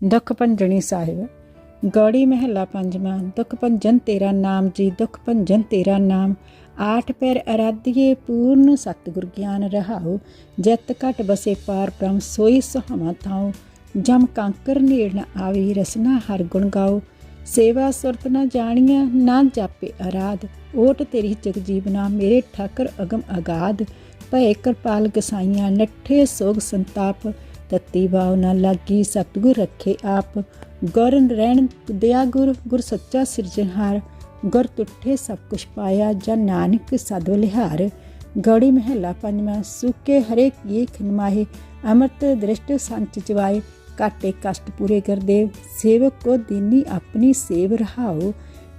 ਦੁੱਖ ਭੰਜਣੀ ਸਾਹਿਬ, ਗੌੜੀ ਮਹਿਲਾ ਪੰਜਵਾਂ ਦੁੱਖ ਭੰਜਨ ਤੇਰਾ ਨਾਮ ਜੀ ਦੁੱਖ ਭੰਜਨ ਤੇਰਾ ਨਾਮ। ਆਠ ਪੈਰ ਅਰਾਧੀਏ, ਪੂਰਨ ਸਤਿਗੁਰ ਗਿਆਨ ਰਹਾਉ। ਜਿਤ ਘਟ ਬਸੇ ਪਾਰ ਬ੍ਰਹਮ, ਸੋਈ ਸੁਹਾਵਾ ਥਾਉ। ਜਮ ਕਾਂਕਰ ਨੇੜ ਨ ਆਵੇ, ਰਸਨਾ ਹਰ ਗੁਣ ਗਾਓ ਸੇਵਾ ਸੁਰਤ ਨਾ ਜਾਣੀਆਂ ਨਾ ਜਾਪੇ ਅਰਾਧ। ਓਟ ਤੇਰੀ ਜਗ ਜੀਵਨਾ, ਮੇਰੇ ਠਾਕਰ ਅਗਮ ਅਗਾਧ। ਭੈ ਕਿਰਪਾਲ ਗਸਾਈਆਂ, ਨੱਠੇ ਸੋਗ ਸੰਤਾਪ। ਤਤੀ ਭਾਵਨਾ ਨਾ ਲਾਗੀ, ਸਤਿਗੁਰ ਰੱਖੇ ਆਪ। ਗੁਰ ਰਹਿਣ ਦਇਆ ਗੁਰ ਗੁਰ ਸੱਚਾ ਸਿਰਜਣਹਾਰ। ਗੁਰ ਤੁਠੇ ਸਭ ਕੁਛ ਪਾਇਆ ਜਨ ਨਾਨਕ ਸਦ ਲਿਹਾਰ ਗੌੜੀ ਮਹਿਲਾ ਪੰਜਵਾਂ, ਸੁਕੇ ਹਰੇ ਕੀ ਖਨਮਾਹੇ ਅਮਰਤ ਦ੍ਰਿਸ਼ਟ ਸੰਚ ਜਵਾਏ ਕਾਟੇ ਕਸ਼ਟ ਪੂਰੇ ਕਰਦੇਵ ਸੇਵਕ ਕੋ ਦੀਨੀ ਆਪਣੀ ਸੇਵ ਰਹਾਓ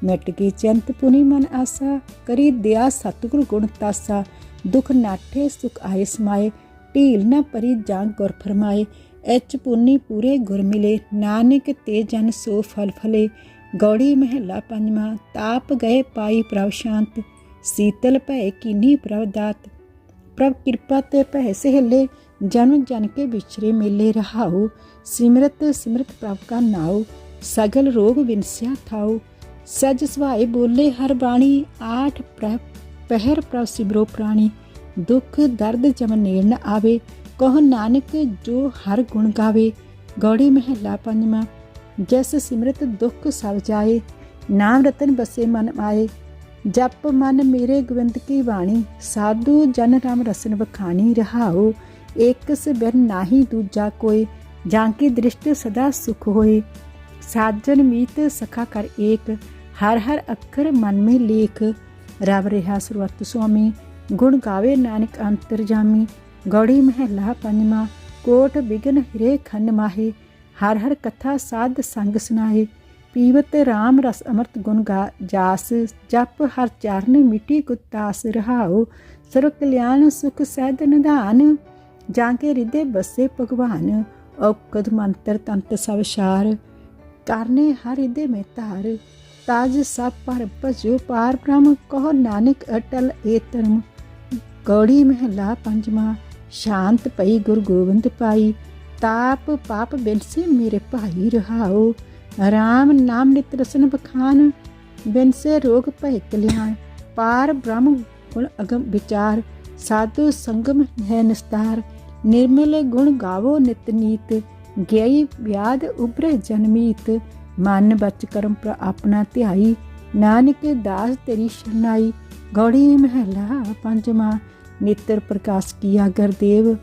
ਮਿਟ ਕੀ ਚੰਤ ਪੁਨੀ ਮਨ ਆਸਾ, ਕਰੀ ਦਿਆ ਸਤਿਗੁਰ ਗੁਣ ਤਾਸਾ। ਦੁਖ ਨਾਠੇ ਸੁਖ ਆਏ ਸਮਾਏ। ਢੀਲ ਨਾ ਪਰੀ ਜਾਂ ਗੁਰ ਫਰਮਾਏ ਐਚ ਪੁੰਨੀ ਪੂਰੇ ਗੁਰ ਮਿਲੇ, ਨਾਨਕ ਤੇ ਜਨ ਸੋ ਫਲ ਫਲੇ। ਗੌੜੀ ਮਹਿਲਾ ਪੰਜਵਾਂ, ਤਾਪ ਗਏ ਪਾਈ ਪ੍ਰਭ ਸ਼ਾਂਤ, ਸੀਤਲ ਭੈ ਕੀਨੀ ਪ੍ਰਭ ਦਾਤ। ਪ੍ਰਭ ਕਿਰਪਾ ਤੇ ਭੈ ਸਹਿਲੇ ਜਨਮ ਜਨ ਕੇ ਵਿਚਰੇ ਮੇਲੇ ਰਹਾਉ। ਸਿਮਰਤ ਸਿਮਰਤ ਪ੍ਰਭ ਕਾ ਨਾਉ, ਸਗਲ ਰੋਗ ਵਿਨਸਿਆ ਥਾਉ। ਸਜ ਸੁਭਾਏ ਬੋਲੇ ਹਰ ਬਾਣੀ, ਆਠ ਪ੍ਰਭ, ਪਹਿਰ ਪ੍ਰਭ ਸਿਮਰੋ ਪ੍ਰਾਣੀ। ਦੁੱਖ, ਦਰਦ ਜਮ ਨੇੜ ਨ ਆਵੇ। ਕਹੋ ਨਾਨਕ, ਜੋ ਹਰ ਗੁਣ ਗਾਵੇ। ਗੌੜੀ ਮਹਿਲਾ ਪੰਜਵਾਂ, ਜਸ ਸਿਮਰਤ ਦੁੱਖ ਸਭ ਜਾਏ। ਨਾਮ ਰਤਨ ਬਸੇ ਮਨ ਆਏ। ਜਪ ਮਨ ਮੇਰੇ ਗੋਬਿੰਦ ਕੀ ਬਾਣੀ। ਸਾਧੂ ਜਨ ਰਾਮ ਰਸਨ ਬਖਾਣੀ ਰਹਾਓ ਏਕਸ ਬਿਨ ਨਾਹੀ ਦੂਜਾ ਕੋਈ। ਜਾਂ ਕੀ ਦ੍ਰਿਸ਼ਟ ਸਦਾ ਸੁਖ ਹੋਏ। ਸਾਜਨ ਮੀਤ ਸਖਾ ਕਰ ਏਕ। ਹਰ ਹਰ ਅੱਖਰ ਮਨ ਮੇ ਲੇਖ। ਰਵ ਰਿਹਾ ਸਰਵਤ ਸੁਆਮੀ। ਗੁਣ ਗਾਵੇ ਨਾਨਕ ਅੰਤਰ ਜਾਮੀ, ਗੌੜੀ ਮਹਿਲਾ ਪੰਜਵਾ, ਕੋਟ ਬਿਗਨ ਹਿਰੇ ਖੰਡ ਮਾਹੇ, ਹਰ ਹਰ ਕਥਾ ਸਾਧ ਸੰਗ ਸੁਨਾਏ ਪੀਵਤ RAM ਰਸ ਅਮਰਤ ਗੁਣ ਗਾ ਜਾਸ, ਜਪ ਹਰ ਚਰਨ ਮਿਟੀ ਕੁਤਾਸ ਰਹਾਓ ਸਰਵ ਕਲਿਆਣ ਸੁਖ ਸਹਿਦ ਨਿਧਾਨ, ਜਾਂ ਕੇ ਹਿਰਦੇ ਬਸੇ ਭਗਵਾਨ, ਔਕਦ ਮੰਤਰ ਤੰਤ ਸਭ ਸ਼ਾਰ, ਕਰਨੇ ਹਰ ਹਿਰਦੇ ਮੇ ਧਾਰ, ਤਾਜ ਸਭ ਪਰ ਭਜੋ ਪਾਰ ਬ੍ਰਹਮ, ਕਹੋ ਨਾਨਕ ਅਟਲ ਏ ਧਰਮ। ਕੌੜੀ ਮਹਿਲਾ ਪੰਜਵਾਂ, ਸ਼ਾਂਤ ਪਈ ਗੁਰ ਗੋਬਿੰਦ ਪਾਈ ਤਾਪ ਪਾਪ ਬਿਨਸੇ ਮੇਰੇ ਭਾਈ ਰਹਾਓ ਰਾਮ ਨਾਮ ਨਿਤ ਰਸਨ ਬਖਾਨ, ਬਿਨਸੇ ਰੋਗ ਭੈ ਕਲਿਆਣ, ਪਾਰ ਬ੍ਰਹਮ ਗੁਣ ਅਗਮ ਵਿਚਾਰ, ਸਾਧੂ ਸੰਗਮ ਹੈ ਨਿਸਤਾਰ, ਨਿਰਮਲ ਗੁਣ ਗਾਵੋ ਨਿਤ ਨੀਤ ਗਈ ਵਿਆਦ ਉਬਰੇ ਜਨਮੀਤ ਮਨ ਬਚ ਕਰਮ ਪ੍ਰ ਆਪਣਾ ਧਿਆਈ, ਨਾਨਕ ਦਾਸ ਤੇਰੀ ਸ਼ਰਨਾਈ ਗੌੜੀ ਮਹਿਲਾ ਪੰਜਵਾਂ ਨੇਤਰ ਪ੍ਰਕਾਸ਼ ਕੀਆ ਗਰਦੇਵ,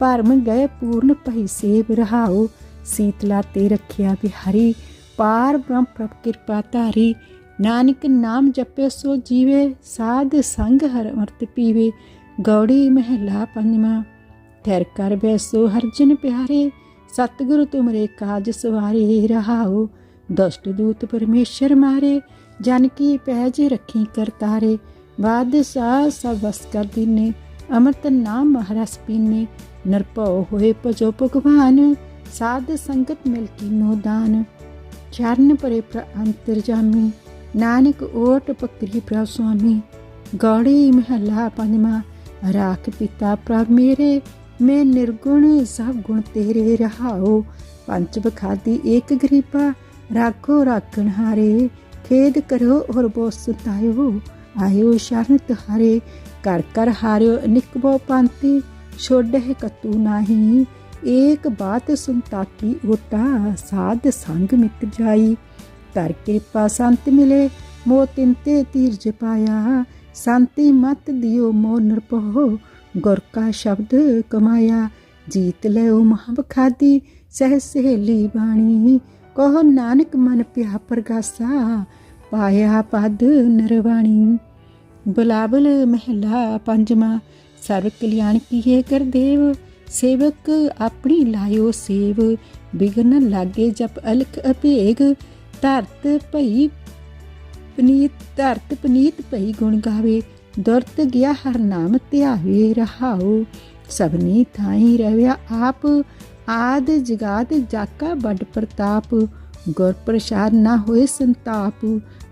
ਭਰਮ ਗਏ ਪੂਰਨ ਭਈ ਸੇਵ ਰਹਾਓ ਸੀਤਲਾ ਤੇ ਰੱਖਿਆ ਬਿਹਾਰੀ, ਪਾਰ ਬ੍ਰਹਮ ਪ੍ਰਭ ਕਿਰਪਾ ਧਾਰੀ, ਨਾਨਕ ਨਾਮ ਜਪੇ ਸੋ ਜੀਵੇ, ਸਾਧ ਸੰਗ ਹਰ ਅਮਰਤ ਪੀਵੇ। ਗੌੜੀ ਮਹਿਲਾ ਪੰਜਵਾਂ, ਠਹਿਰ ਕਰ ਬੈਸੋ ਹਰਜਨ ਪਿਆਰੇ, ਸਤਿਗੁਰੂ ਤੁਮਰੇ ਕਾਜ ਸਵਾਰੇ ਰਹਾਓ ਦਸ਼ਟ ਦੂਤ ਪਰਮੇਸ਼ਰ ਮਾਰੇ, ਜਨ ਕੀ ਪਹਿਜ ਰੱਖੀ ਕਰਤਾਰੇ ਬਾਦਸ਼ਾਹ ਸਭ ਵਸ ਕਰ ਦੀਨੇ, ਅਮਰਤ ਨਾਮ ਮਹਾਰਸ ਪੀਨੇ ਨਰਪਉ ਹੋਏ ਭਜੋ ਭਗਵਾਨ, ਸਾਧ ਸੰਗਤ ਮਿਲ ਕੀਨੋ ਦਾਨ। ਚਰਨ ਪਰੇ ਅੰਤਰ ਜਾਮੀ, ਨਾਨਕ ਓਟ ਪਕਰੀ ਪ੍ਰਭ ਸੁਆਮੀ। ਗੌੜੀ ਮਹਲਾ ਪੰਜਵਾ, ਰਾਖ ਪਿਤਾ ਪ੍ਰਭ ਮੇਰੇ, ਮੈਂ ਨਿਰਗੁਣ ਸਭ ਗੁਣ ਤੇਰੇ ਰਹਾਓ ਪੰਜ ਬਖਾਦੀ ਏਕ ਗਰੀਬਾ, ਰਾਖੋ ਰਾਖਣ ਹਾਰੇ, ਖੇਦ ਕਰੋ ਔਰ ਬੋ ਸੁਤਾਇਓ ਆਇਓ ਸ਼ਰਨ ਹਰੇ ਕਰ ਕਰ ਹਾਰਿਓ ਨਿਕਬੋ ਪੰਤੀ ਛੋੜਹਿ ਕਤੂ ਨਾਹੀ। ਏਕ ਬਾਤ ਸੁਨਤਾ ਕੀ ਸਾਧ ਸੰਗ ਮਿਤ ਜਾਈ। ਕਰ ਕਿਰਪਾ ਸੰਤ ਮਿਲੇ ਮੋ ਤਿੰਤੇ ਤੀਰਜ ਪਾਇਆ। ਸੰਤੀ ਮਤ ਦਿਓ ਮੋ ਨਿਰਭਉ, ਗੁਰ ਕਾ ਸ਼ਬਦ ਕਮਾਇਆ। ਜੀਤ ਲਿਓ ਮਹਾਬਖਾਦੀ ਸਹਿ ਸਹੇਲੀ ਬਾਣੀ। ਕਹੋ ਨਾਨਕ ਮਨ ਪਿਆ ਪ੍ਰਗਾਸਾ। ਪਾਇਆ ਪਦ ਨਰਵਾਣੀ। ਬਲਾਬਲ ਮਹਿਲਾ ਪੰਜਵਾਂ ਸਰਵ ਕਲਿਆਣ ਕੀਏ ਕਰ ਦੇਵ ਸੇਵਕ ਆਪਣੀ ਲਾਇਓ ਸੇਵ। ਬਿਗਨ ਲਾਗੇ ਜਪ ਅਲਖ ਅਭੇਗ, ਧਰਤ ਭਈ ਪਨੀਤ, ਧਰਤ ਪਨੀਤ ਭਈ ਗੁਣ ਗਾਵੇ। ਦੁਰਤ ਗਿਆ ਹਰ ਨਾਮ ਧਿਆਵੇ ਰਹਾਉ। ਸਭਨੀ ਥਾਈ ਰਵਿਆ ਆਪ, ਆਦ ਜਗਾਤ ਜਾਕਾ ਵੱਡ ਪ੍ਰਤਾਪ। ਗੁਰ ਪ੍ਰਸਾਦ ਨਾ ਹੋਏ ਸੰਤਾਪ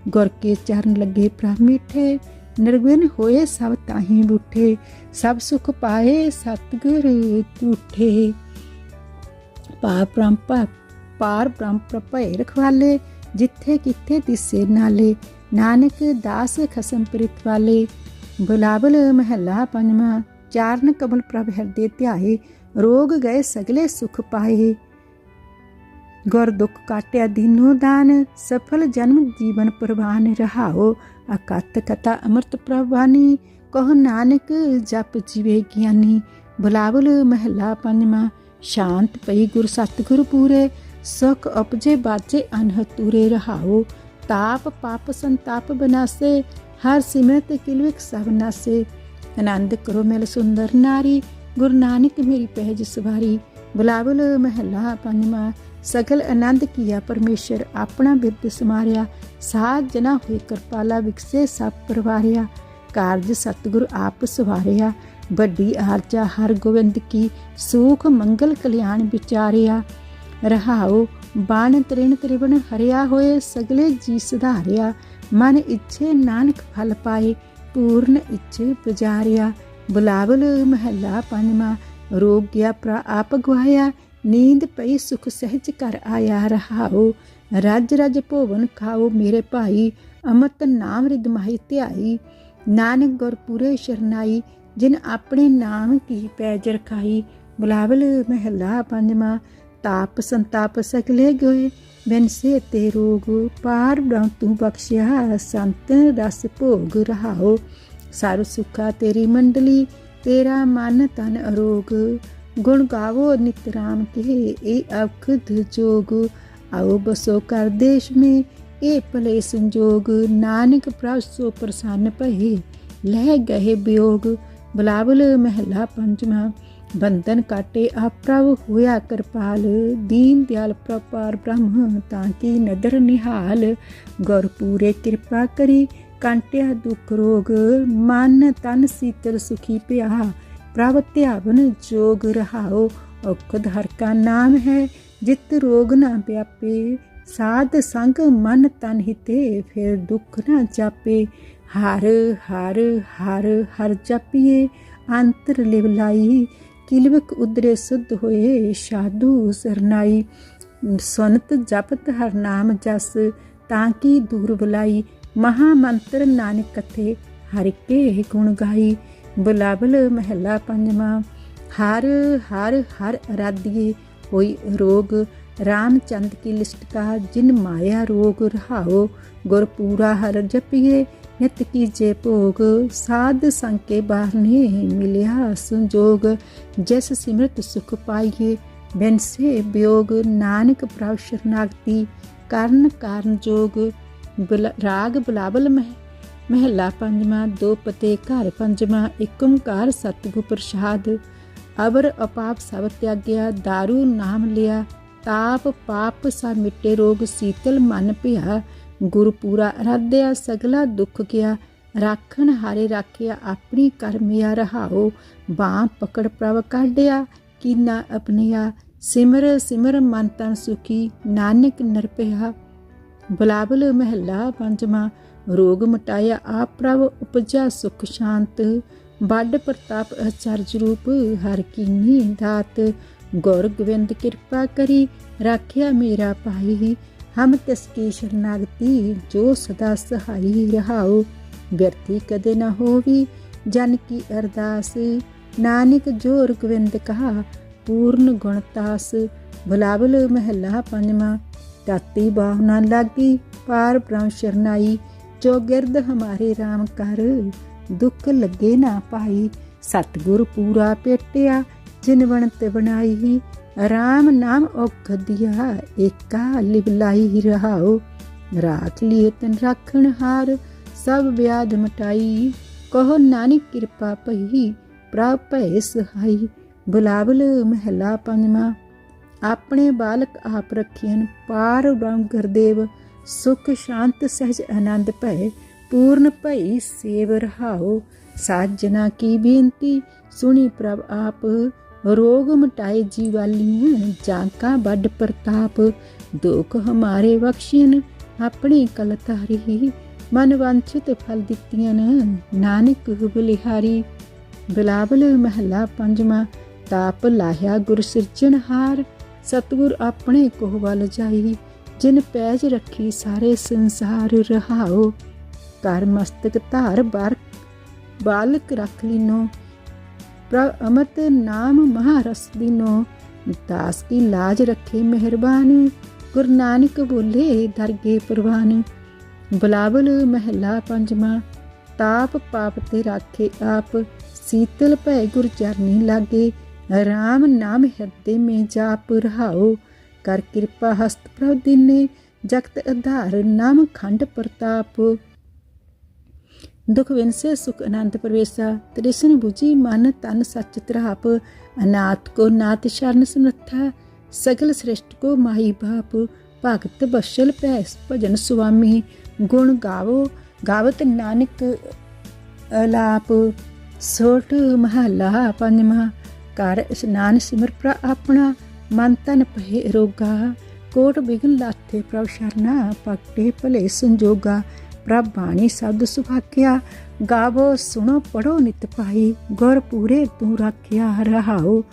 ਗੁਰ ਕੇ ਚਰਨ ਲੱਗੇ ਪ੍ਰਭ ਮਿੱਠੇ ਨਿਰਗੁਣ ਹੋਏ ਸਭ ਤਾਹੀ ਬੁੱਠੇ ਸਭ ਸੁਖ ਪਾਏ ਸਤਗੁਰ ਤੂਠੇ ਪਾਪ ਪ੍ਰੰਪਾ ਪਾਰ ਬ੍ਰਹਮ ਪ੍ਰਭੈ ਰਖਵਾਲੇ ਜਿੱਥੇ ਕਿੱਥੇ ਦਿਸੇ ਨਾਲੇ ਨਾਨਕ ਦਾਸ ਖਸਮ ਪ੍ਰਿਤ ਵਾਲੇ ਬੁਲਾਵਲ ਮਹੱਲਾ ਪੰਜਵਾਂ ਚਾਰਨ ਕਮਲ ਪ੍ਰਭ ਹਿਰਦੇ ਧਿਆਏ ਰੋਗ ਗਏ ਸਗਲੇ ਸੁਖ ਪਾਏ ਗੁਰ ਦੁਖ ਕਾਟਿਆ ਦੀਨੋ ਦਾਨ, ਸਫਲ ਜਨਮ ਜੀਵਨ ਪ੍ਰਵਾਨ ਰਹਾਓ। ਅਕਤ ਕਥਾ ਅੰਮ੍ਰਿਤ ਪ੍ਰਵਾਨੀ, ਕਹ ਨਾਨਕ ਜਪ ਜੀਵੇ ਗਿਆਨੀ। ਬੁਲਾਵਲ ਮਹੱਲਾ ਪੰਜਵਾਂ, ਸ਼ਾਂਤ ਪਈ ਗੁਰ ਸਤਿਗੁਰ ਪੂਰੇ। ਸੁਖ ਉਪਜੇ ਬਾਜੇ ਅਨਹਤ ਰਹਾਓ। ਤਾਪ ਪਾਪ ਸੰਤਾਪ ਬਨਾਸੇ, ਹਰ ਸਿਮਰਤ ਕਿਲਵਿਕ ਸਭ ਨਾਸੇ। ਆਨੰਦ ਕਰੋ ਮਿਲ ਸੁੰਦਰ ਨਾਰੀ, ਗੁਰੂ ਨਾਨਕ ਮੇਰੀ ਪਹਿਜ ਸਵਾਰੀ। ਬੁਲਾਵਲ ਮਹੱਲਾ ਪੰਜਵਾਂ ਸਗਲ ਆਨੰਦ ਕੀਆ ਪਰਮੇਸ਼ਰ ਆਪਣਾ ਬਿਰਦ ਸਮਾਰਿਆ, ਸਾਧ ਜਨਾ ਹੋਏ ਕਿਰਪਾਲਾ ਵਿਕਸੇ ਸਭ ਪਰਵਾਰਿਆ, ਕਾਰਜ ਸਤਿਗੁਰ ਆਪ ਸਵਾਰਿਆ, ਵੱਡੀ ਆਰਜਾ ਹਰ ਗੋਬਿੰਦ ਕੀ, ਸੂਖ ਮੰਗਲ ਕਲਿਆਣ ਵਿਚਾਰਿਆ। ਰਹਾਉ ਬਾਣ ਤ੍ਰਿਣ ਤ੍ਰਿਵਣ ਹਰਿਆ ਹੋਏ ਸਗਲੇ ਜੀ ਸੁਧਾਰਿਆ, ਮਨ ਇੱਛੇ ਨਾਨਕ ਫਲ ਪਾਏ, ਪੂਰਨ ਇੱਛੇ ਪੁਜਾਰਿਆ। ਬੁਲਾਵਲ ਮਹੱਲਾ ਪੰਜਵਾਂ, ਰੋਗ ਗਿਆ ਪ੍ਰਾ ਆਪ ਗਵਾਇਆ ਨੀਂਦ ਪਈ, ਸੁਖ ਸਹਿਜ ਕਰ ਆਇਆ ਰਹਾਓ। ਰਾਜ ਰਾਜ ਭੋਵਨ ਖਾਓ ਮੇਰੇ ਭਾਈ ਅਮਤ ਨਾਮ ਰਿਦ ਧਿਆਈ। ਨਾਨਕ ਗੁਰ ਸ਼ਰਨਾਈ, ਜਿਨ ਆਪਣੇ ਨਾਮ ਕੀ ਪੈਜ ਰਖਾਈ। ਬੁਲਾਵਲ ਮਹਿਲਾ ਪੰਜਵਾਂ, ਤਾਪ ਸੰਤਾਪ ਸਗਲੇ ਗਏ। ਬਿਨ ਸੇ ਤੇ ਰੋਗ ਪਾਰ ਬ੍ਰਹਮ ਤੂੰ ਬਖਸ਼ਿਆ, ਸੰਤ ਰਸ ਭੋਗ ਰਹਾਓ। ਸਾਰ ਸੁਖਾ ਤੇਰੀ ਮੰਡਲੀ, ਤੇਰਾ ਮਨ ਤਨ ਅਰੋਗ। ਗੁਣ ਗਾਵੋ ਨਿਤ ਰਾਮ ਕੇ ਇਹ ਅਖਦ ਜੋਗ। ਆਓ ਬਸੋ ਕਰ ਦੇਸ਼ ਮੇ, ਇਹ ਭਲੇ ਸੰਜੋਗ। ਨਾਨਕ ਪ੍ਰਭ ਸੋ ਪ੍ਰਸੰਨ ਭਏ ਲਹਿ ਗਏ ਬਿਯੋਗ ਬਲਾਵਲ ਮਹਿਲਾ ਪੰਜਵਾਂ, ਬੰਧਨ ਕਾਟੇ ਆਪ ਪ੍ਰਭ ਹੋਇਆ ਕਿਰਪਾਲ। ਦੀਨ ਦਿਆਲ ਪ੍ਰਪਾਰ ਬ੍ਰਹਮ, ਤਾਂ ਕੀ ਨਦਰ ਨਿਹਾਲ। ਗੁਰ ਪੂਰੇ ਕਿਰਪਾ ਕਰੀ, ਕਾਂਟਿਆ ਦੁਖ ਰੋਗ। ਮਨ ਤਨ ਸੀਤਲ ਸੁਖੀ ਪਿਆ। ਪ੍ਰਭ ਧਿਆਵਨ ਜੋਗ ਰਹਾਓ ਔਖਦ ਹਰ ਕਾ ਨਾਮ ਹੈ, ਜਿਤ ਰੋਗ ਨਾ ਵਿਆਪੇ ਸਾਧ ਸੰਗ ਮਨ ਤਨ ਹਿਤੇ, ਫਿਰ ਦੁੱਖ ਨਾ ਜਾਪੇ। ਹਰ ਹਰ ਹਰ ਹਰ ਜਪੀਏ, ਅੰਤਰ ਲਿਵ ਲਾਈ। ਕਿਲਵਕ ਉਦਰੇ ਸੁਧ ਹੋਏ, ਸਾਧੂ ਸਰਨਾਈ ਸੁਨਤ ਜਪਤ ਹਰ ਨਾਮ ਜਸ, ਤਾਂ ਕੀ ਦੂਰ ਬੁਲਾਈ। ਮਹਾ ਮੰਤਰ ਨਾਨਕ ਕਥੇ, ਹਰਿ ਕੇ ਗੁਣ ਗਾਈ। ਬੁਲਾਬਲ ਮਹਿਲਾ ਪੰਜਵਾਂ। ਹਰ ਹਰ ਹਰ ਅਰਾਧੀਏ ਹੋਈ ਰੋਗ। ਰਾਮਚੰਦ ਕੀ ਲਿਸਟ ਕਾ, ਜਿਨ ਮਾਇਆ ਰੋਗ ਰਹਾਓ ਗੁਰ ਪੂਰਾ ਹਰ ਜਪੀਏ, ਨਿਤ ਕੀਜੇ ਭੋਗ। ਸਾਧ ਸੰਕੇ ਬਾਹਨੇ ਮਿਲਿਆ ਸੰਜੋਗ। ਜਿਸ ਸਿਮਰਤ ਸੁਖ ਪਾਈਏ ਬਿਨ ਸੇ ਬਿਯੋਗ ਨਾਨਕ ਪ੍ਰਭ ਸ਼ਰਨਾਗਤੀ, ਕਰਨ ਕਾਰਨ ਜੋਗ। ਰਾਗ ਬੁਲਾਬਲ ਮਹਿ ਮਹਿਲਾ ਪੰਜਵਾਂ, ਦੋ ਪਤੇ ਘਰ ਪੰਜਵਾਂ ਏਕ ਓੰਕਾਰ ਸਤਿਗੁਰ ਪ੍ਰਸਾਦ। ਅਬਰ ਅਪਾਪ ਸਭ ਤਿਆਗਿਆ दारू ਨਾਮ ਲਿਆ, ਤਾਪ ਪਾਪ ਸਾ ਮਿਟੇ ਰੋਗ ਸੀਤਲ ਮਨ ਭਿਆ ਗੁਰ ਪੂਰਾ ਅਰਾਧਿਆ, ਸਗਲਾ ਦੁੱਖ ਗਿਆ, ਰਾਖਣ ਹਾਰੇ ਰਾਖਿਆ, ਆਪਣੀ ਕਰਮਿਆ ਰਹਾਓ ਬਾਹ ਪਕੜ ਪ੍ਰਭ ਕਾਢਿਆ, ਕੀਨਾ ਆਪਣਿਆ ਸਿਮਰ ਸਿਮਰ ਮਨ ਤਨ ਸੁਖੀ, ਨਾਨਕ ਨਰਪਿਆ ਬਲਾਬਲ ਮਹਿਲਾ ਪੰਜਵਾਂ ਰੋਗ ਮਟਾਇਆ ਆਪ ਪ੍ਰਭ ਉਪਜਾ ਸੁਖ ਸ਼ਾਂਤ। ਵੱਡ ਪ੍ਰਤਾਪ ਅਚਰਜ ਰੂਪ ਹਰ ਕੀਨੀ ਦਾਤ। ਗੁਰ ਗੋਬਿੰਦ ਕਿਰਪਾ ਕਰੀ ਰਾਖਿਆ ਮੇਰਾ ਭਾਈ। ਹਮ ਤਿਸ ਕੀ ਸ਼ਰਨਾਗਤੀ ਜੋ ਸਦਾ ਸਹਾਈ ਰਹਾਓ ਵਿਅਰਥੀ ਕਦੇ ਨਾ ਹੋਵੀ ਜਨ ਕੀ ਅਰਦਾਸ। ਨਾਨਕ ਜੋਰ ਗੋਬਿੰਦ ਕਹਾ ਪੂਰਨ ਗੁਣਤਾਸ ਬੁਲਾਵਲ ਮਹਿਲਾ ਪੰਜਵਾਂ ਤਾਤੀ ਬਾਹਨਾ ਲਾਗੀ, ਪਾਰ ਬ੍ਰਹਮ ਸ਼ਰਨਾਈ। ਜੋ ਗਿਰਦ ਹਮਾਰੇ RAM ਕਰ ਦੁੱਖ ਲੱਗੇ ਨਾ ਭਾਈ ਸਤਗੁਰ ਪੂਰਾ ਪੇਟਿਆ ਜਿਨ ਬਣਤ ਬਣਾਈ। ਰਾਮ ਨਾਮ ਔਖਦਿਆ ਏਕਾ ਲਿਵਲਾਈ ਰਹਾਓ ਰਾਖ ਲਿਏ ਤਨ ਰੱਖਣ ਹਾਰ, ਸਭ ਵਿਆਦ ਮਟਾਈ। ਕਹੋ ਨਾਨਕ ਕਿਰਪਾ ਭਈ ਪ੍ਰਭ ਭੈ ਸਹਾਈ। ਬੁਲਾਵਲ ਮਹਿਲਾ ਪੰਜਵਾ, ਆਪਣੇ ਬਾਲਕ ਆਪ ਰੱਖੀਨ ਪਾਰ ਬ੍ਰਹਮ ਗੁਰਦੇਵ। ਸੁਖ ਸ਼ਾਂਤ ਸਹਿਜ ਆਨੰਦ ਭੈ ਪੂਰਨ ਭਈ ਸੇਵ ਰਹਾਓ ਸਾਜਨਾ ਕੀ ਬੇਨਤੀ, ਸੁਣੀ ਪ੍ਰਭ ਆਪ। ਰੋਗ ਮਟਾਏ ਜੀਵਾਲੀਆਂ ਜਾਂਕਾ ਵੱਡ ਪ੍ਰਤਾਪ। ਦੁਖ ਹਮਾਰੇ ਬਖਸ਼ਿਨ ਆਪਣੀ ਕਲਤਾਰੀ ਮਨ ਵਾਂਛਿਤ ਫਲ ਦਿੱਤੀਆਂ ਨਾਨਕ ਬਲਿਹਾਰੀ। ਬਿਲਾਵਲ ਮਹੱਲਾ ਪੰਜਵਾਂ, ਤਾਪ ਲਾਹਿਆ ਗੁਰ ਸਿਰਜਣਹਾਰ। ਸਤਿਗੁਰ ਆਪਣੇ ਕੋਹ ਵੱਲ ਜਾਈ। ਜਿਨ ਪੈਜ ਰੱਖੀ ਸਾਰੇ ਸੰਸਾਰ ਰਹਾਓ ਕਰ ਮਸਤਕ ਧਾਰ ਬਾਰ, ਬਾਲਕ ਰੱਖ ਲਿਨੋ, ਪ੍ਰਭ ਅਮਰਤ ਨਾਮ ਮਹਾਰਸ ਦੀਨੋ, ਦਾਸ ਕੀ ਲਾਜ ਰੱਖੇ ਮਿਹਰਬਾਨ, ਗੁਰੂ ਨਾਨਕ ਬੋਲੇ ਦਰਗੇ ਪ੍ਰਵਾਨ। ਬਲਾਵਲ ਮਹਿਲਾ ਪੰਜਵਾਂ, ਤਾਪ ਪਾਪ ਤੇ ਰਾਖੇ ਆਪ, ਸੀਤਲ ਭੈ ਗੁਰ ਚਰਨੀ ਲਾਗੇ, ਰਾਮ ਨਾਮ ਹਿਰਦੇ ਮੇ ਜਾਪ ਰਹਾਓ। ਕਰ ਕਿਰਪਾ ਹਸਤ ਪ੍ਰਭ ਦੀਨੇ, ਜਗਤ ਆਧਾਰ ਨਾਮ ਖੰਡ ਪ੍ਰਤਾਪ। ਦੁਖ ਵਿਨਸੇ, ਸੁਖ ਅਨੰਤ ਪ੍ਰਵੇਸਾ, ਤ੍ਰਿਸ਼ਨ 부ਜੀ ਮਨ ਤਨ ਸਚ ਤਰਾਪ। ਅਨਾਥ ਕੋ ਨਾਥ ਸ਼ਰਨ ਸਮਰਥਾ, ਸਗਲ ਸ੍ਰਿਸ਼ਟ ਕੋ ਮਾਈ ਬਾਪ ਭਗਤ ਬਸ਼ਲ ਭੈਸ ਭਜਨ ਸੁਆਮੀ, ਗੁਣ ਗਾਵੋ, ਗਾਵਤ ਨਾਨਕ ਅਲਾਪ। ਸੋਟ ਮਹਲਾ ਪੰਜਵਾ ਕਰ ਇਸ਼ਨਾਨ ਸਿਮਰ ਪ੍ਰ ਆਪਣਾ ਮਨ ਤਨ ਪਹਿ ਰੋਗਾ, ਕੋਟ ਬਿਗਨ ਲਾਥੇ ਪ੍ਰਭ ਸ਼ਰਨਾ ਪਕਟੇ ਭਲੇ ਸੰਜੋਗਾ, ਪ੍ਰਭ ਬਾਣੀ ਸਬਦ ਸੁਭਾਕਿਆ, ਗਾਵੋ ਸੁਣੋ ਪੜੋ ਨਿਤ ਪਾਈ, ਗੁਰ ਪੂਰੇ ਤੂੰ ਰੱਖਿਆ ਰਹਾਓ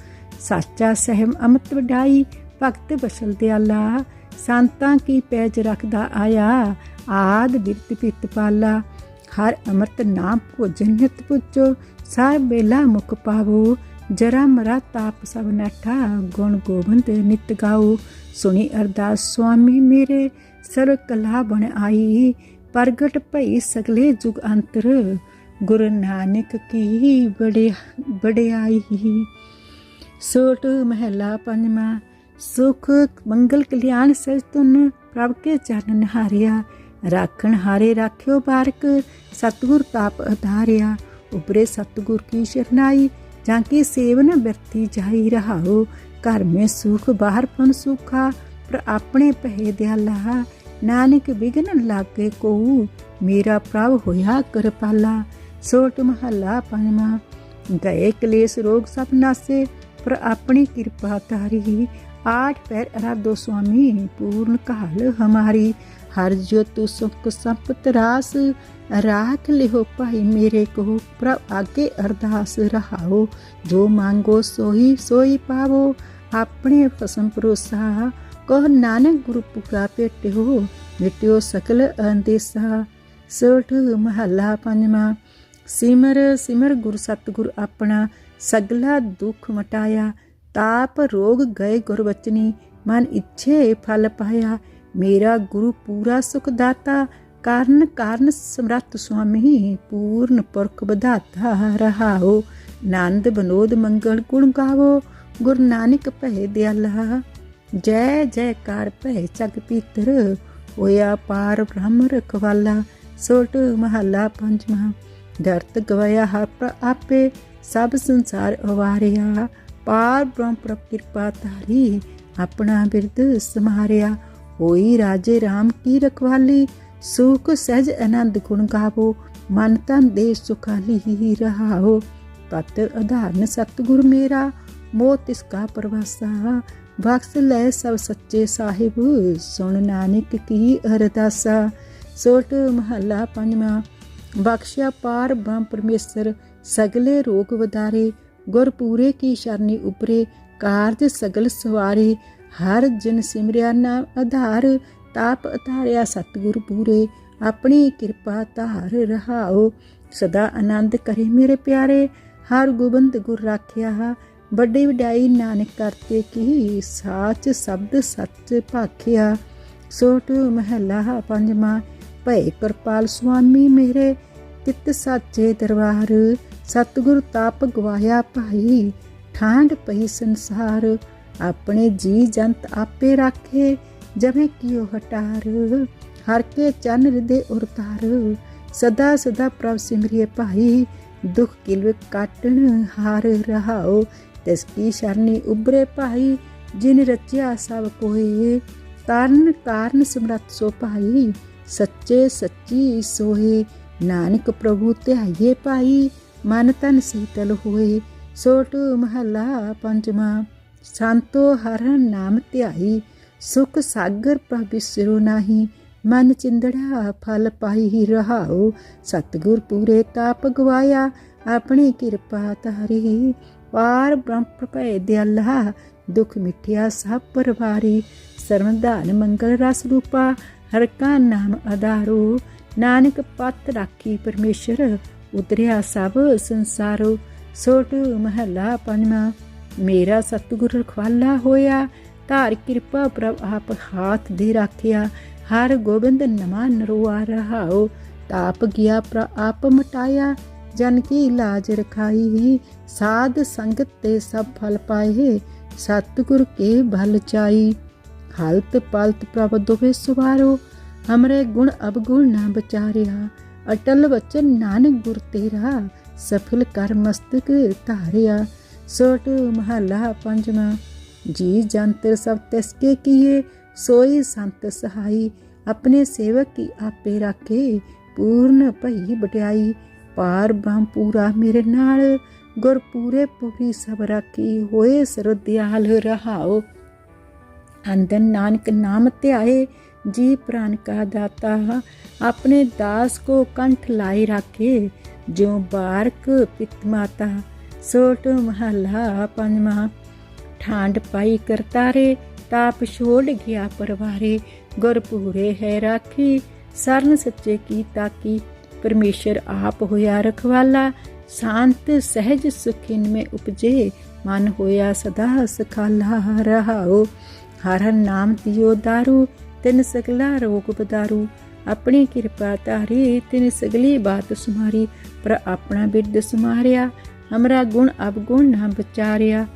ਸਾਚਾ ਸਹਿਮ ਅਮਤ ਵਡਾਈ, ਭਗਤ ਬਸਲ ਦਿਆਲਾ, ਸੰਤਾਂ ਕੀ ਪੈਜ ਰੱਖਦਾ ਆਇਆ, ਆਦ ਬਿਰਤ ਪਿਤ ਪਾਲਾ। ਹਰ ਅਮਰਤ ਨਾਮ ਭੋਜਨ ਨਿਤ ਪੁੱਜੋ ਸਾਹਿਬ ਬੇਲਾ ਮੁਖ ਪਾਵੋ। ਜਰਾ ਮਰਾ ਤਾਪ ਸਭ ਨਠਾ, ਗੁਣ ਗੋਬਿੰਦ ਨਿਤ ਗਾਉ ਸੁਣੀ ਅਰਦਾਸ, ਸੁਆਮੀ ਮੇਰੇ ਸਰਵ ਕਲਾ ਬਣ ਆਈ। ਪ੍ਰਗਟ ਭਈ ਸਗਲੇ ਜੁਗ ਅੰਤਰ, ਗੁਰੂ ਨਾਨਕ ਕੀ ਬੜੇ ਬੜਾਈ ਸੋਟ ਮਹਿਲਾ ਪੰਜਵਾ, ਸੁਖ ਮੰਗਲ ਕਲਿਆਣ ਸਜ ਤੁਨ ਪ੍ਰਭ ਕੇ ਚਰਨ ਹਾਰਿਆ। ਰਾਖਣ ਹਾਰੇ ਰਾਖਿਓ ਬਾਰਕ ਸਤਗੁਰ ਤਾਪ ਅਧਾਰਿਆ। ਉਪਰੇ ਸਤਗੁਰ ਕੀ ਸ਼ਰਨਾਈ ਜਾਂ ਕੀ ਸੇਵਨ ਬਿਰਤੀ ਜਾਈ ਰਹਾਓ, ਘਰ ਮੇ ਸੁਖ, ਬਾਹਰ ਪਨ ਸੁਖਾ ਆਪਣੇ ਪਹਿ ਦਿਆਲਾ, ਨਾਨਕ ਵਿਗਨ ਲਾਗੇ ਕੋ ਮੇਰਾ ਪ੍ਰਭ ਹੋਇਆ ਕਿਰਪਾਲਾ, ਸੋਟ ਮਹੱਲਾ ਪੰਜਵਾ। ਗਏ ਕਲੇਸ਼ ਰੋਗ ਸਭ ਨਾਸੇ, ਪਰ ਆਪਣੀ ਕਿਰਪਾ ਤਾਰੀ ਆਠ ਪੈਰ ਅਰਾ ਦੋ ਸੁਆਮੀ, ਪੂਰਨ ਕਾਲ ਹਮਾਰੀ। ਹਰ ਜੋ ਤੂ ਸੁਖ ਸੰਪਤ ਰਾਸ ਰਾਖ ਲਿਓ ਭਾਈ ਮੇਰੇ ਕੋ ਪ੍ਰਭ ਆਗੇ ਅਰਦਾਸ ਰਹਾਓ। ਜੋ ਮੰਗੋ ਸੋਈ ਸੋਈ ਪਾਵੋ, ਆਪਣੇ ਫਸਮ ਪਰੋਸਾ ਕਹ ਨਾਨਕ ਗੁਰੂ ਪੁਰਾ ਭੇਟਿਓ ਮਿਟਿਓ ਸਕਲ ਅੰਦੇਸਾ। ਸੋਠ ਮਹੱਲਾ ਪੰਜਵਾਂ, ਸਿਮਰ ਸਿਮਰ ਗੁਰ ਸਤਗੁਰ ਆਪਣਾ, ਸਗਲਾ ਦੁੱਖ ਮਟਾਇਆ ਤਾਪ ਰੋਗ ਗਏ ਗੁਰ ਬਚਨੀ ਮਨ ਇੱਛੇ ਫਲ ਪਾਇਆ। ਮੇਰਾ ਗੁਰੂ ਪੂਰਾ ਸੁਖ ਦਾਤਾ, ਕਾਰਨ ਕਾਰਨ ਸਮਰੱਥ ਸੁਆਮੀ, ਪੂਰਨ ਪੁਰਖ ਬਧਾਤਾ ਰਹਾਓ। ਆਨੰਦ ਬਨੋਦ ਮੰਗਲ ਗੁਣ ਗਾਵੋ, ਗੁਰੂ ਨਾਨਕ ਭੈ ਦਿਆਲਾ। ਜੈ ਜੈਕਾਰ ਭੈ ਜਗ ਪੀਤਰ, ਹੋਇਆ ਪਾਰ ਬ੍ਰਹਮ ਰਖਵਾਲਾ। ਸੋਟ ਮਹੱਲਾ ਪੰਜਵਾਂ, ਦਰਤ ਗਵਾਇਆ ਹਰ ਆਪੇ, ਸਭ ਸੰਸਾਰ ਅਵਾਰਿਆ। ਪਾਰ ਬ੍ਰਹਮ ਪ੍ਰਭ ਕਿਰਪਾ ਧਾਰੀ, ਆਪਣਾ ਬਿਰਦ ਸਮਾਰਿਆ ਹੋਈ ਰਾਜੇ RAM ਕੀ ਰਖਵਾਲੀ? ਸੁਖ ਸਹਿਜ ਆਨੰਦ ਗੁਣ ਗਾਵੋ, ਮਨ ਤਨ ਦੇ ਸੁਖਾਲੀ ਹੀ ਰਹਾਓ। ਤਤ ਆਧਾਰਨ ਸਤਗੁਰ ਮੇਰਾ, ਮੋਹ ਤਿਸ ਕਾ ਪਰਵਾਸਾ। ਬਖਸ਼ ਲੈ ਸਭ ਸੱਚੇ ਸਾਹਿਬ, ਸੁਣ ਨਾਨਕ ਕੀ ਅਰਦਾਸਾ। ਸੋਟ ਮਹੱਲਾ ਪੰਜਵਾਂ, ਬਖਸ਼ਿਆ ਪਾਰ ਬ੍ਰਹਮ ਪਰਮੇਸ਼ਰ, ਸਗਲੇ ਰੋਗ ਵਧਾਰੇ ਗੁਰ ਪੂਰੇ ਕੀ ਸ਼ਰਨੀ ਉਪਰੇ, ਕਾਰਜ ਸਗਲ ਸਵਾਰੇ। ਹਰ ਜਨ ਸਿਮਰਿਆ ਨਾਮ ਆਧਾਰ, ਤਾਪ ਅਧਾਰਿਆ ਸਤਿਗੁਰ ਪੂਰੇ, ਆਪਣੀ ਕਿਰਪਾ ਧਾਰ ਰਹਾਓ। ਸਦਾ ਆਨੰਦ ਕਰੇ ਮੇਰੇ ਪਿਆਰੇ, ਹਰ ਗੋਬਿੰਦ ਗੁਰ ਰਾਖਿਆ। ਵੱਡੀ ਵਡਾਈ ਨਾਨਕ ਕਰਤੇ ਕੀ ਸਾਚ ਸ਼ਬਦ ਸੱਚ ਭਾਖਿਆ। ਸੋਟ ਮਹੱਲਾ ਪੰਜਵਾਂ ਭੈ ਕਿਰਪਾਲ ਸੁਆਮੀ ਮੇਰੇ, ਤਿਤ ਸਾਚੇ ਦਰਬਾਰ। ਸਤਿਗੁਰ ਤਾਪ ਗਵਾਇਆ ਭਾਈ ਠਾਂਡ ਪਈ ਸੰਸਾਰ। ਆਪਣੇ ਜੀ ਜੰਤ ਆਪੇ ਰਾਖੇ ਜਵੇਂ ਕਿਉ ਹਟਾਰ। ਹਰ ਕੇ ਚੰਨ ਹਿਰਦੇ ਉਰਤਾਰ ਸਦਾ ਸਦਾ ਪ੍ਰਭ ਸਿਮਰਿਏ ਭਾਈ, ਦੁਖ ਕਿਲਵੇ ਕਾਟਣ ਹਾਰ ਰਹਾਓ। ਤਿਸ ਕੀ ਸ਼ਰਨੀ ਉਬਰੇ ਭਾਈ, ਜਿਨ ਰਚਿਆ ਸਭ ਕੋਏ। ਤਰਨ ਕਾਰਨ ਸਮਰੱਥ ਸੋ ਭਾਈ, ਸੱਚੇ ਸੱਚੀ ਸੋਏ। ਨਾਨਕ ਪ੍ਰਭੂ ਧਿਆਈਏ ਭਾਈ, ਮਨ ਤਨ ਸੀਤਲ ਹੋਏ। ਸੋਟ ਮਹੱਲਾ ਪੰਜਵਾਂ। ਸੰਤੋ ਹਰ ਨਾਮ ਧਿਆਈ, ਸੁਖ ਸਾਗਰ ਪ੍ਰਭਿਸਰੋ ਨਾਹੀ, ਮਨ ਚਿੰਦੜਾ ਫਲ ਪਾਈ ਹੀ ਰਹਾਓ ਸਤਗੁਰ ਪੂਰੇ ਤਾਪ ਗਵਾਇਆ, ਆਪਣੀ ਕਿਰਪਾ ਤਾਰੀ ਪਾਰ ਬ੍ਰਹਮ ਪ੍ਰਭੈ ਦਿਆਲਾ ਦੁਖ ਮਿਠਿਆ ਸਭ ਪਰਵਾਰੀ, ਸਰਵਧਾਨ ਮੰਗਲ ਰਸ ਰੂਪਾ, ਹਰ ਕਾ ਨਾਮ ਆਧਾਰੋ। ਨਾਨਕ ਪਤ ਰਾਖੀ ਪਰਮੇਸ਼ਰ, ਉਤਰਿਆ ਸਭ ਸੰਸਾਰੋ, ਸੋਟ ਮਹਲਾ ਪੰਜਵਾਂ। ਮੇਰਾ ਸਤਿਗੁਰ ਰਖਵਾਲਾ ਹੋਇਆ, ਧਾਰ ਕਿਰਪਾ ਪ੍ਰਭ ਆਪ ਹਾਥ ਦੇ ਰਾਖਿਆ, ਹਰ ਗੋਬਿੰਦ ਨਮਾ ਨਰੋਆ ਰਹਾਓ ਤਾਪ ਗਿਆ ਆਪ ਮਟਾਇਆ, ਜਨ ਕੀ ਲਾਜ ਰਖਾਈ, ਸਾਧ ਸੰਗਤ ਤੇ ਸਭ ਫਲ ਪਾਏ, ਸਤਿਗੁਰ ਕੇ ਭਲ ਚਾਈ। ਹਲਤ ਪਲਤ ਪ੍ਰਭ ਦੁਵੇ ਸੁਵਾਰੋ, ਹਮਰੇ ਗੁਣ ਅਬਗੁਣ ਨਾ ਬਚਾਰਿਆ ਅਟਲ ਵਚਨ ਨਾਨਕ ਗੁਰ ਤੇਰਾ, ਸਫਲ ਕਰ ਮਸਤਕ ਧਾਰਿਆ। ਸੋਟ ਮਹਲਾ ਪੰਜਵਾਂ ਜੀ ਜੰਤਰ ਸਭ ਤਿਸਕੇ ਕੀਏ ਸੋਈ ਸੰਤ ਸਹਾਈ ਆਪਣੇ ਸੇਵਕ ਕੀ ਆਪੇ ਰਾਖੇ ਪੂਰਨ ਭਈ ਵਡਿਆਈ ਪਾਰ ਬਾਂ ਪੂਰਾ ਮੇਰੇ ਨਾਲ ਗੁਰ ਪੂਰੇ ਪੂਰੀ ਸਭ ਰਾਖੀ ਹੋਏ ਸਰਦਿਆਲ ਰਹਾਓ ਅੰਦਨ ਨਾਨਕ ਨਾਮ ਧਿਆਏ ਜੀ ਪ੍ਰਾਨ ਕਾ ਦਾਤਾ ਆਪਣੇ ਦਾਸ ਕੋ ਕੰਠ ਲਾਈ ਰਾਖੇ ਜਿਉ ਬਾਰਕ ਪਿਤ ਮਾਤਾ ਸੋਟ ਮਹਲਾ ਪੰਜਵਾਂ। ਠਾਂਡ ਪਾਈ ਕਰਤਾਰੇ, ਤਾਪ ਛੋੜ ਗਿਆ ਪਰਵਾਰੇ। ਗੁਰਪੂਰੇ ਹੈ ਰਾਖੀ, ਸਰਨ ਸੱਚੇ ਕੀ ਤਾਕੀ। ਪਰਮੇਸ਼ਰ ਆਪ ਹੋਇਆ ਰਖਵਾਲਾ, ਸ਼ਾਂਤ, ਸਹਿਜ ਸੁਖਿਨ ਮੇ ਉਪਜੇ। ਮਨ ਹੋਇਆ ਸਦਾ ਸਖਾਲਾ ਰਹਾਓ ਹਰ ਹਰ ਨਾਮ ਦਿਓ ਦਾਰੂ, ਤਿਨ ਸਗਲਾ ਰੋਗ ਬਦਾਰੂ। ਆਪਣੀ ਕਿਰਪਾ ਧਾਰੀ, ਤਿਨ ਸਗਲੀ ਬਾਤ ਸੁਮਾਰੀ। ਪਰ ਆਪਣਾ ਬਿਰਦ ਸੁਮਾਰਿਆ ਹਮਰਾ ਗੁਣ ਅਵਗੁਣ ਨਾ ਬਚਾਰਿਆ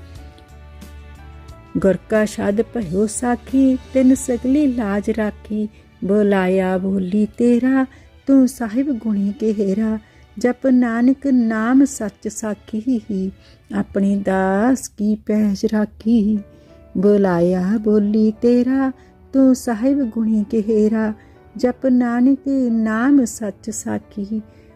ਗੁਰ ਕਾ ਸ਼ਾਦ ਭਇਓ ਸਾਖੀ ਤਿਨ ਸਗਲੀ ਲਾਜ ਰਾਖੀ ਬੁਲਾਇਆ ਬੋਲੀ ਤੇਰਾ ਤੂੰ ਸਾਹਿਬ ਗੁਣੀ ਕੇ ਹੇਰਾ ਜਪ ਨਾਨਕ ਨਾਮ ਸੱਚ ਸਾਖੀ ਹੀ ਆਪਣੀ ਦਾਸ ਕੀ ਪਹਿਜ ਰਾਖੀ ਬੁਲਾਇਆ ਬੋਲੀ ਤੇਰਾ ਤੂੰ ਸਾਹਿਬ ਗੁਣੀ ਕੇ ਹੇਰਾ ਜਪ ਨਾਨਕ ਨਾਮ ਸੱਚ ਸਾਖੀ